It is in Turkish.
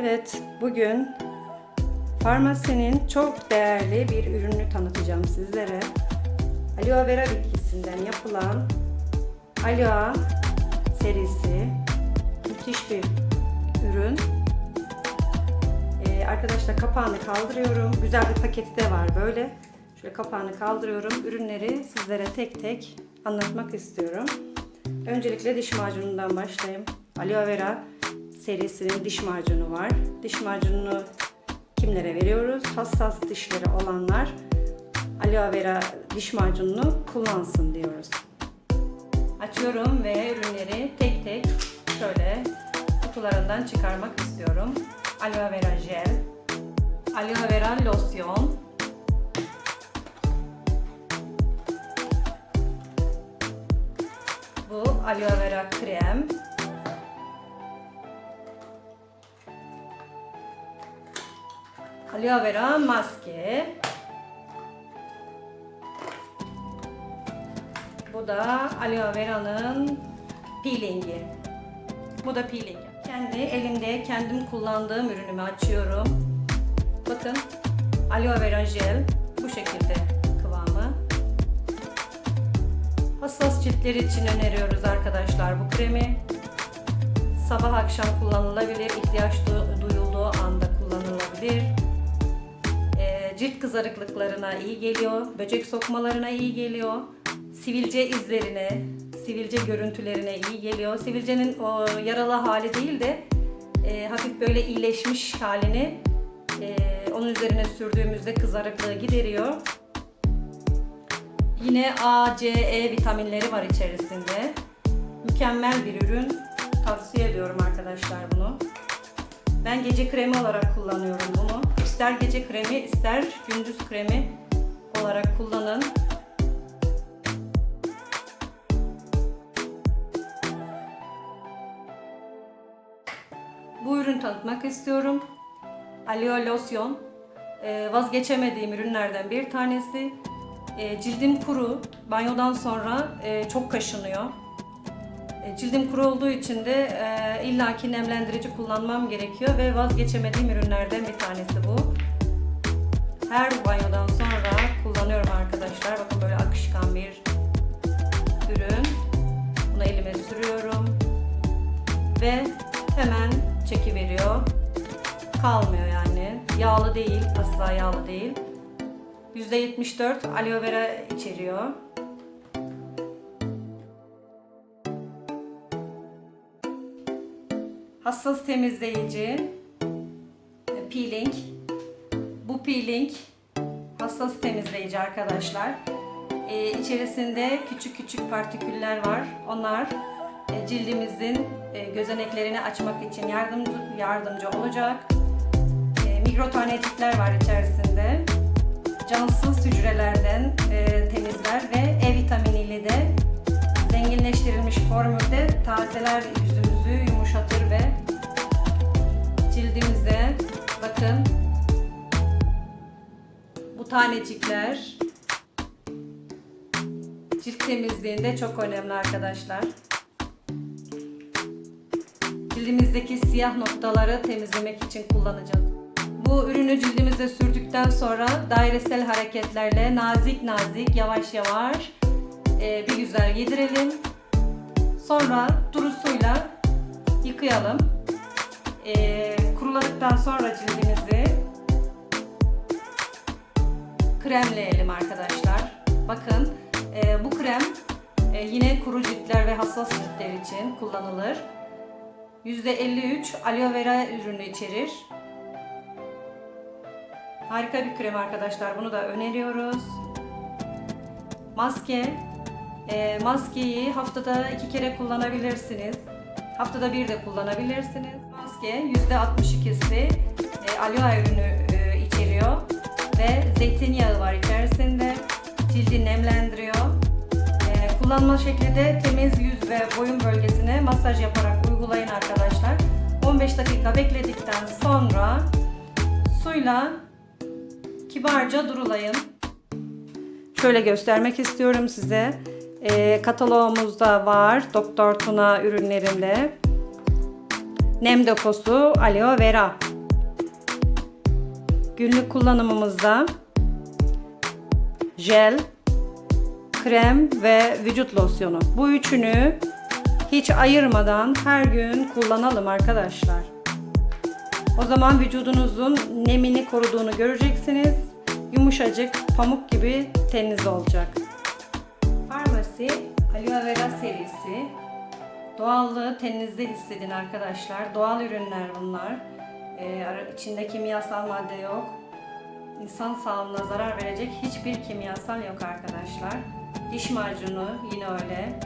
Evet, bugün farmasinin çok değerli bir ürünü tanıtacağım sizlere. Aloe vera bitkisinden yapılan Aloe serisi müthiş bir ürün. Ee, arkadaşlar kapağını kaldırıyorum. Güzel bir paketi de var böyle. Şöyle kapağını kaldırıyorum. Ürünleri sizlere tek tek anlatmak istiyorum. Öncelikle diş macunundan başlayayım. Aloe vera serisinin diş macunu var. Diş macununu kimlere veriyoruz? Hassas dişleri olanlar aloe vera diş macununu kullansın diyoruz. Açıyorum ve ürünleri tek tek şöyle kutularından çıkarmak istiyorum. Aloe vera jel, aloe vera losyon, bu aloe vera krem, aloe vera maske, Bu da aloe vera'nın peelingi. Bu da peeling. Kendi elimde kendim kullandığım ürünümü açıyorum. Bakın aloe vera jel bu şekilde kıvamı. Hassas ciltler için öneriyoruz arkadaşlar bu kremi. Sabah akşam kullanılabilir, ihtiyaç du- duyulduğu anda kullanılabilir. Cilt kızarıklıklarına iyi geliyor, böcek sokmalarına iyi geliyor, sivilce izlerine, sivilce görüntülerine iyi geliyor. Sivilcenin o yaralı hali değil de e, hafif böyle iyileşmiş halini e, onun üzerine sürdüğümüzde kızarıklığı gideriyor. Yine A, C, E vitaminleri var içerisinde. Mükemmel bir ürün. Tavsiye ediyorum arkadaşlar bunu. Ben gece kremi olarak kullanıyorum bunu. İster gece kremi ister gündüz kremi olarak kullanın. Bu ürün tanıtmak istiyorum. Aloe losyon. Ee, vazgeçemediğim ürünlerden bir tanesi. Ee, cildim kuru. Banyodan sonra e, çok kaşınıyor. E, Cildim kuru olduğu için de e, illaki nemlendirici kullanmam gerekiyor ve vazgeçemediğim ürünlerden bir tanesi bu. Her banyodan sonra kullanıyorum arkadaşlar. Bakın böyle akışkan bir ürün. Bunu elime sürüyorum ve hemen çekiveriyor. Kalmıyor yani. Yağlı değil, asla yağlı değil. %74 aloe vera içeriyor. Hassas temizleyici, e, peeling. Bu peeling hassas temizleyici arkadaşlar. Ee, içerisinde küçük küçük partiküller var. Onlar e, cildimizin e, gözeneklerini açmak için yardımcı yardımcı olacak. E, mikro tanecikler var içerisinde. Cansız hücrelerden e, temizler ve E vitaminiyle de zenginleştirilmiş formülde tazeler yüzümüzü yumuşatır ve cildimize bakın bu tanecikler cilt temizliğinde çok önemli arkadaşlar. Cildimizdeki siyah noktaları temizlemek için kullanacağız. Bu ürünü cildimize sürdükten sonra dairesel hareketlerle nazik nazik yavaş yavaş e, bir güzel yedirelim. Sonra duru suyla yıkayalım. E, kuruladıktan sonra cildimizi kremleyelim arkadaşlar. Bakın e, bu krem e, yine kuru ciltler ve hassas ciltler için kullanılır. %53 aloe vera ürünü içerir. Harika bir krem arkadaşlar. Bunu da öneriyoruz. Maske. E, maskeyi haftada iki kere kullanabilirsiniz. Haftada bir de kullanabilirsiniz. Maske %62'si e, aloe ürünü e, içeriyor. Ve zeytinyağı var içerisinde. Cildi nemlendiriyor. E, kullanma şekli de temiz yüz ve boyun bölgesine masaj yaparak uygulayın arkadaşlar. 15 dakika bekledikten sonra suyla kibarca durulayın. Şöyle göstermek istiyorum size. E, kataloğumuzda var Doktor Tuna ürünlerinde. Nem deposu aloe vera. Günlük kullanımımızda jel, krem ve vücut losyonu. Bu üçünü hiç ayırmadan her gün kullanalım arkadaşlar. O zaman vücudunuzun nemini koruduğunu göreceksiniz. Yumuşacık, pamuk gibi teniniz olacak. Farmasi Aloe Vera serisi. Doğallığı teninizde hissedin arkadaşlar. Doğal ürünler bunlar. Ee, içinde kimyasal madde yok. İnsan sağlığına zarar verecek hiçbir kimyasal yok arkadaşlar. Diş macunu yine öyle.